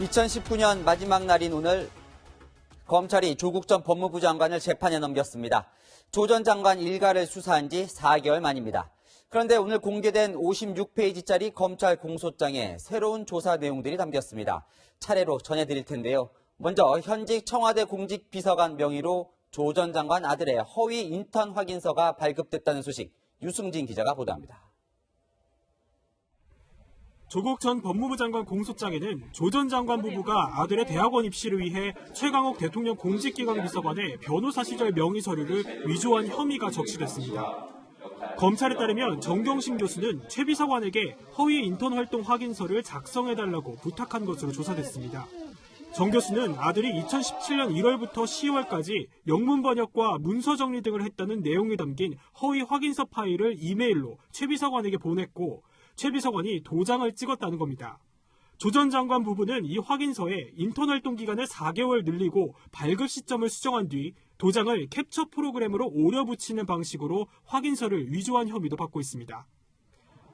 2019년 마지막 날인 오늘 검찰이 조국 전 법무부 장관을 재판에 넘겼습니다. 조 전 장관 일가를 수사한 지 4개월 만입니다. 그런데 오늘 공개된 56페이지짜리 검찰 공소장에 새로운 조사 내용들이 담겼습니다. 차례로 전해드릴 텐데요. 먼저 현직 청와대 공직 비서관 명의로 조 전 장관 아들의 허위 인턴 확인서가 발급됐다는 소식 유승진 기자가 보도합니다. 조국 전 법무부 장관 공소장에는 조 전 장관 부부가 아들의 대학원 입시를 위해 최강욱 대통령 공직기강 비서관의 변호사 시절 명의 서류를 위조한 혐의가 적시됐습니다. 검찰에 따르면 정경심 교수는 최 비서관에게 허위 인턴 활동 확인서를 작성해달라고 부탁한 것으로 조사됐습니다. 정 교수는 아들이 2017년 1월부터 10월까지 영문 번역과 문서 정리 등을 했다는 내용이 담긴 허위 확인서 파일을 이메일로 최 비서관에게 보냈고 최 비서관이 도장을 찍었다는 겁니다. 조 전 장관 부부는 이 확인서에 인턴 활동 기간을 4개월 늘리고 발급 시점을 수정한 뒤 도장을 캡처 프로그램으로 오려 붙이는 방식으로 확인서를 위조한 혐의도 받고 있습니다.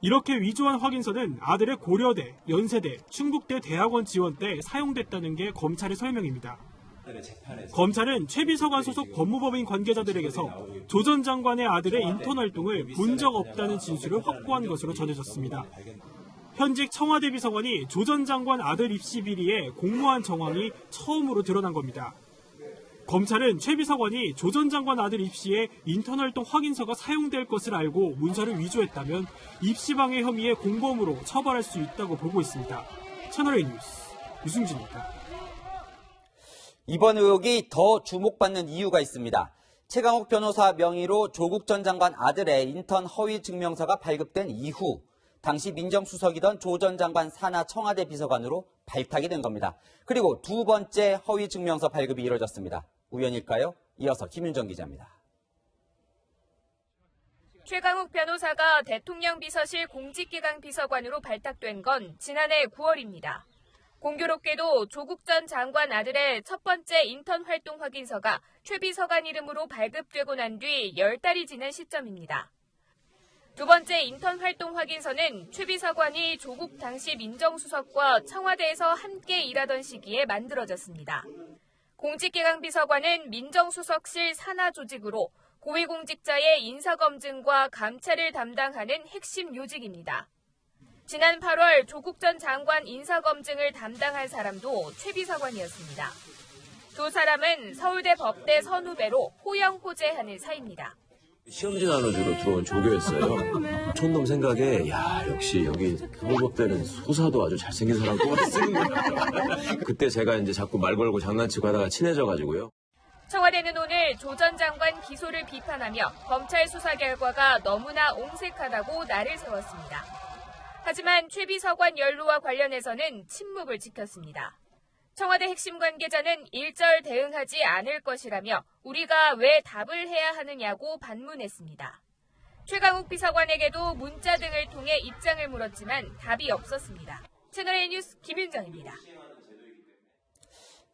이렇게 위조한 확인서는 아들의 고려대, 연세대, 충북대 대학원 지원 때 사용됐다는 게 검찰의 설명입니다. 검찰은 최 비서관 소속 법무법인 관계자들에게서 조 전 장관의 아들의 인턴 활동을 본 적 없다는 진술을 확보한 것으로 전해졌습니다. 현직 청와대 비서관이 조 전 장관 아들 입시 비리에 공모한 정황이 처음으로 드러난 겁니다. 검찰은 최 비서관이 조 전 장관 아들 입시에 인턴 활동 확인서가 사용될 것을 알고 문서를 위조했다면 입시방해 혐의의 공범으로 처벌할 수 있다고 보고 있습니다. 채널A 뉴스 유승진입니다. 이번 의혹이 더 주목받는 이유가 있습니다. 최강욱 변호사 명의로 조국 전 장관 아들의 인턴 허위 증명서가 발급된 이후 당시 민정수석이던 조 전 장관 산하 청와대 비서관으로 발탁이 된 겁니다. 그리고 두 번째 허위 증명서 발급이 이뤄졌습니다. 우연일까요? 이어서 김윤정 기자입니다. 최강욱 변호사가 대통령 비서실 공직기강 비서관으로 발탁된 건 지난해 9월입니다. 공교롭게도 조국 전 장관 아들의 첫 번째 인턴 활동 확인서가 최 비서관 이름으로 발급되고 난 뒤 10달이 지난 시점입니다. 두 번째 인턴 활동 확인서는 최 비서관이 조국 당시 민정수석과 청와대에서 함께 일하던 시기에 만들어졌습니다. 공직기강 비서관은 민정수석실 산하 조직으로 고위공직자의 인사검증과 감찰을 담당하는 핵심 요직입니다. 지난 8월 조국 전 장관 인사검증을 담당한 사람도 최 비서관이었습니다. 두 사람은 서울대 법대 선후배로 호영호재하는 사이입니다. 시험지 나눠주러 들어온 조교였어요. 촌놈 생각에 야 역시 여기 법대는 소사도 아주 잘생긴 사람 뽑았으면 그때 제가 이제 자꾸 말 걸고 장난치고 하다가 친해져가지고요. 청와대는 오늘 조 전 장관 기소를 비판하며 검찰 수사 결과가 너무나 옹색하다고 날을 세웠습니다. 하지만 최 비서관 연루와 관련해서는 침묵을 지켰습니다. 청와대 핵심 관계자는 일절 대응하지 않을 것이라며 우리가 왜 답을 해야 하느냐고 반문했습니다. 최강욱 비서관에게도 문자 등을 통해 입장을 물었지만 답이 없었습니다. 채널A 뉴스 김윤정입니다.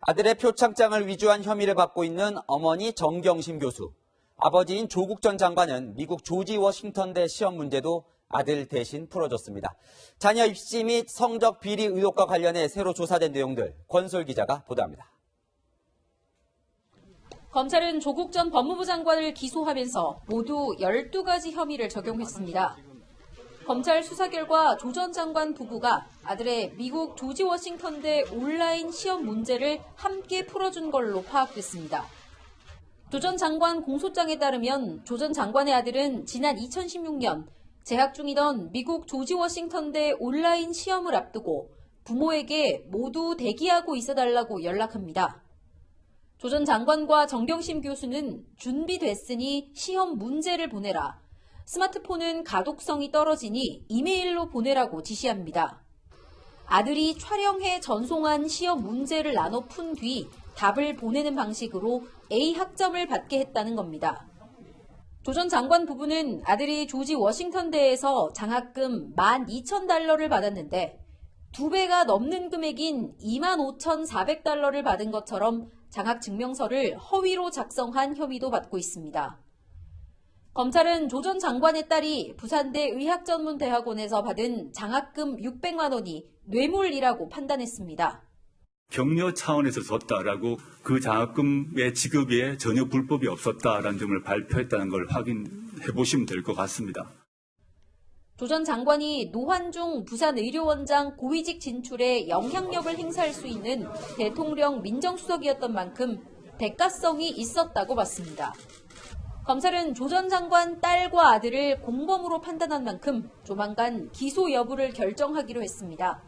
아들의 표창장을 위조한 혐의를 받고 있는 어머니 정경심 교수. 아버지인 조국 전 장관은 미국 조지 워싱턴대 시험 문제도 아들 대신 풀어줬습니다. 자녀 입시 및 성적 비리 의혹과 관련해 새로 조사된 내용들 권솔 기자가 보도합니다. 검찰은 조국 전 법무부 장관을 기소하면서 모두 12가지 혐의를 적용했습니다. 검찰 수사 결과 조 전 장관 부부가 아들의 미국 조지 워싱턴대 온라인 시험 문제를 함께 풀어준 걸로 파악됐습니다. 조 전 장관 공소장에 따르면 조 전 장관의 아들은 지난 2016년 재학 중이던 미국 조지 워싱턴대 온라인 시험을 앞두고 부모에게 모두 대기하고 있어달라고 연락합니다. 조 전 장관과 정경심 교수는 준비됐으니 시험 문제를 보내라. 스마트폰은 가독성이 떨어지니 이메일로 보내라고 지시합니다. 아들이 촬영해 전송한 시험 문제를 나눠 푼 뒤 답을 보내는 방식으로 A 학점을 받게 했다는 겁니다. 조전 장관 부부는 아들이 조지 워싱턴 대에서 장학금 12,000달러를 받았는데 두 배가 넘는 금액인 25,400달러를 받은 것처럼 장학 증명서를 허위로 작성한 혐의도 받고 있습니다. 검찰은 조 전 장관의 딸이 부산대 의학전문대학원에서 받은 장학금 600만 원이 뇌물이라고 판단했습니다. 격려 차원에서 줬다라고 그 장학금의 지급에 전혀 불법이 없었다라는 점을 발표했다는 걸 확인해 보시면 될 것 같습니다. 조 전 장관이 노환중 부산의료원장 고위직 진출에 영향력을 행사할 수 있는 대통령 민정수석이었던 만큼 대가성이 있었다고 봤습니다. 검찰은 조 전 장관 딸과 아들을 공범으로 판단한 만큼 조만간 기소 여부를 결정하기로 했습니다.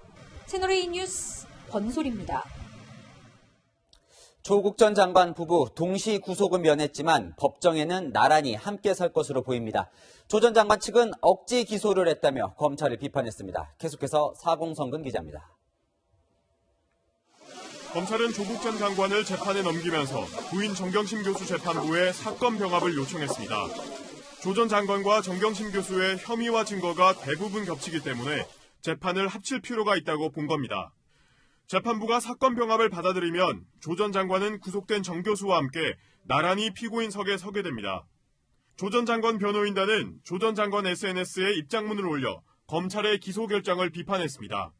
채널A 뉴스 권솔입니다. 조국 전 장관 부부 동시 구속은 면했지만 법정에는 나란히 함께 설 것으로 보입니다. 조 전 장관 측은 억지 기소를 했다며 검찰을 비판했습니다. 계속해서 사공성근 기자입니다. 검찰은 조국 전 장관을 재판에 넘기면서 부인 정경심 교수 재판부에 사건 병합을 요청했습니다. 조 전 장관과 정경심 교수의 혐의와 증거가 대부분 겹치기 때문에 재판을 합칠 필요가 있다고 본 겁니다. 재판부가 사건 병합을 받아들이면 조 전 장관은 구속된 정 교수와 함께 나란히 피고인석에 서게 됩니다. 조 전 장관 변호인단은 조 전 장관 SNS에 입장문을 올려 검찰의 기소 결정을 비판했습니다.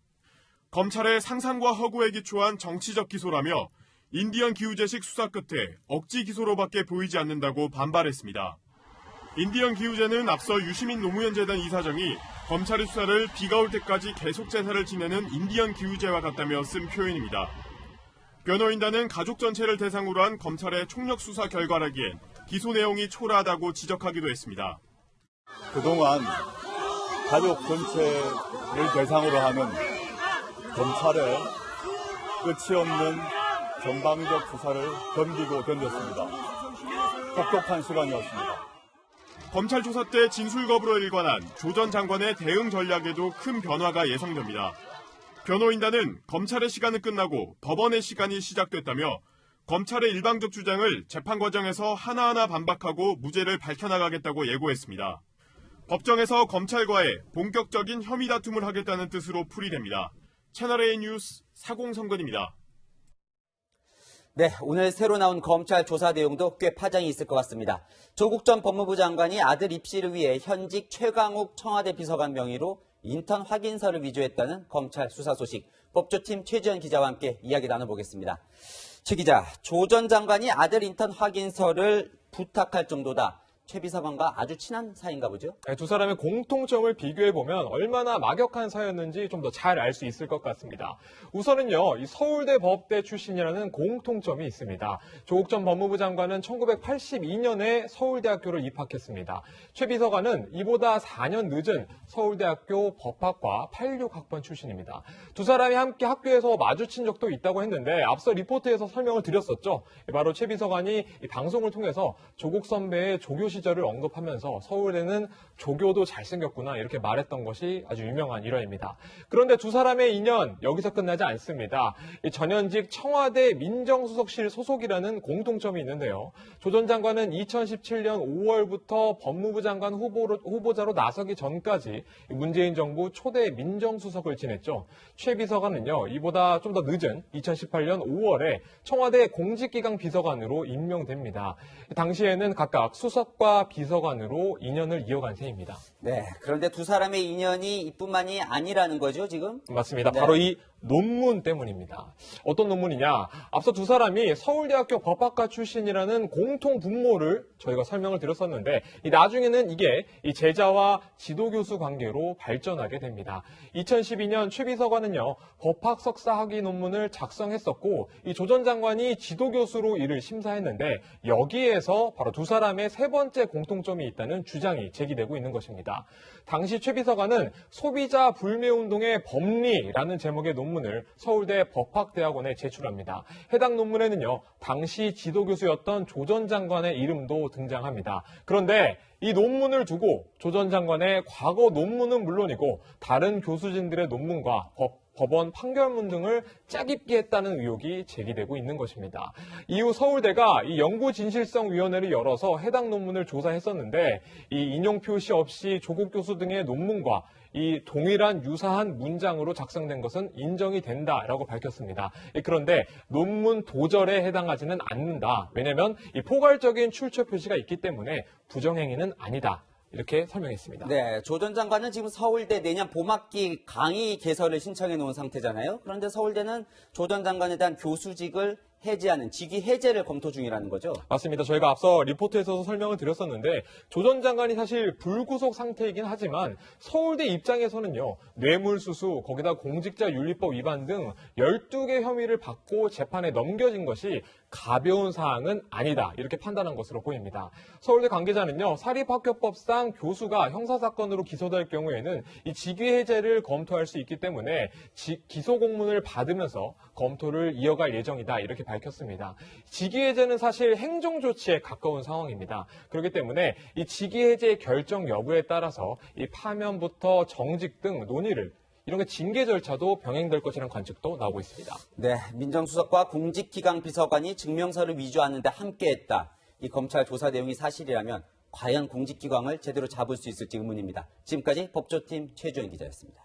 검찰의 상상과 허구에 기초한 정치적 기소라며 인디언 기후제식 수사 끝에 억지 기소로밖에 보이지 않는다고 반발했습니다. 인디언 기후제는 앞서 유시민 노무현 재단 이사장이 검찰의 수사를 비가 올 때까지 계속 제사를 지내는 인디언 기후제와 같다며 쓴 표현입니다. 변호인단은 가족 전체를 대상으로 한 검찰의 총력 수사 결과라기엔 기소 내용이 초라하다고 지적하기도 했습니다. 그동안 가족 전체를 대상으로 하는 검찰의 끝이 없는 전방위적 수사를 견디고 견뎠습니다. 혹독한 시간이었습니다. 검찰 조사 때 진술 거부로 일관한 조 전 장관의 대응 전략에도 큰 변화가 예상됩니다. 변호인단은 검찰의 시간은 끝나고 법원의 시간이 시작됐다며 검찰의 일방적 주장을 재판 과정에서 하나하나 반박하고 무죄를 밝혀나가겠다고 예고했습니다. 법정에서 검찰과의 본격적인 혐의 다툼을 하겠다는 뜻으로 풀이됩니다. 채널A 뉴스 사공성근입니다. 네, 오늘 새로 나온 검찰 조사 내용도 꽤 파장이 있을 것 같습니다. 조국 전 법무부 장관이 아들 입시를 위해 현직 최강욱 청와대 비서관 명의로 인턴 확인서를 위조했다는 검찰 수사 소식. 법조팀 최지현 기자와 함께 이야기 나눠보겠습니다. 최 기자, 조 전 장관이 아들 인턴 확인서를 부탁할 정도다. 최 비서관과 아주 친한 사이인가 보죠? 네, 두 사람의 공통점을 비교해 보면 얼마나 막역한 사이였는지 좀 더 잘 알 수 있을 것 같습니다. 우선은요, 이 서울대 법대 출신이라는 공통점이 있습니다. 조국 전 법무부 장관은 1982년에 서울대학교를 입학했습니다. 최 비서관은 이보다 4년 늦은 서울대학교 법학과 86학번 출신입니다. 두 사람이 함께 학교에서 마주친 적도 있다고 했는데 앞서 리포트에서 설명을 드렸었죠. 바로 최 비서관이 이 방송을 통해서 조국 선배의 조교 시절을 언급하면서 서울대는 조교도 잘생겼구나 이렇게 말했던 것이 아주 유명한 일화입니다. 그런데 두 사람의 인연 여기서 끝나지 않습니다. 이 전현직 청와대 민정수석실 소속이라는 공통점이 있는데요. 조 전 장관은 2017년 5월부터 법무부 장관 후보로, 후보자로 나서기 전까지 문재인 정부 초대 민정수석을 지냈죠. 최 비서관은요, 이보다 좀 더 늦은 2018년 5월에 청와대 공직기강 비서관으로 임명됩니다. 당시에는 각각 수석과 비서관으로 인연을 이어간 셈입니다. 네, 그런데 두 사람의 인연이 이뿐만이 아니라는 거죠, 지금? 맞습니다. 네. 바로 이 논문 때문입니다. 어떤 논문이냐? 앞서 두 사람이 서울대학교 법학과 출신이라는 공통 분모를 저희가 설명을 드렸었는데 이 나중에는 이게 이 제자와 지도교수 관계로 발전하게 됩니다. 2012년 최 비서관은요 법학 석사 학위 논문을 작성했었고 이 조전 장관이 지도교수로 이를 심사했는데 여기에서 바로 두 사람의 세 번째 공통점이 있다는 주장이 제기되고 있는 것입니다. 당시 최 비서관은 소비자 불매 운동의 법리라는 제목의 논문 을 서울대 법학대학원에 제출합니다. 해당 논문에는요, 당시 지도교수였던 조 전 장관의 이름도 등장합니다. 그런데 이 논문을 두고 조 전 장관의 과거 논문은 물론이고 다른 교수진들의 논문과 법 법원 판결문 등을 짜깁기 했다는 의혹이 제기되고 있는 것입니다. 이후 서울대가 이 연구진실성위원회를 열어서 해당 논문을 조사했었는데 이 인용 표시 없이 조국 교수 등의 논문과 이 동일한 유사한 문장으로 작성된 것은 인정이 된다라고 밝혔습니다. 예, 그런데 논문 도절에 해당하지는 않는다. 왜냐하면 이 포괄적인 출처 표시가 있기 때문에 부정행위는 아니다. 이렇게 설명했습니다. 네, 조 전 장관은 지금 서울대 내년 봄학기 강의 개설을 신청해 놓은 상태잖아요. 그런데 서울대는 조 전 장관에 대한 교수직을 해제하는 직위 해제를 검토 중이라는 거죠. 맞습니다. 저희가 앞서 리포트에서도 설명을 드렸었는데 조 전 장관이 사실 불구속 상태이긴 하지만 서울대 입장에서는요. 뇌물수수, 거기다 공직자 윤리법 위반 등 12개 혐의를 받고 재판에 넘겨진 것이 가벼운 사항은 아니다. 이렇게 판단한 것으로 보입니다. 서울대 관계자는요. 사립학교법상 교수가 형사사건으로 기소될 경우에는 이 직위 해제를 검토할 수 있기 때문에 지- 기소 공문을 받으면서 검토를 이어갈 예정이다. 이렇게 밝혔습니다. 직위 해제는 사실 행정 조치에 가까운 상황입니다. 그렇기 때문에 이 직위 해제의 결정 여부에 따라서 이 파면부터 정직 등 논의를 이런 게 징계 절차도 병행될 것이라는 관측도 나오고 있습니다. 네, 민정수석과 공직기강 비서관이 증명서를 위조하는데 함께했다. 이 검찰 조사 내용이 사실이라면 과연 공직기강을 제대로 잡을 수 있을지 의문입니다. 지금까지 법조팀 최주현 기자였습니다.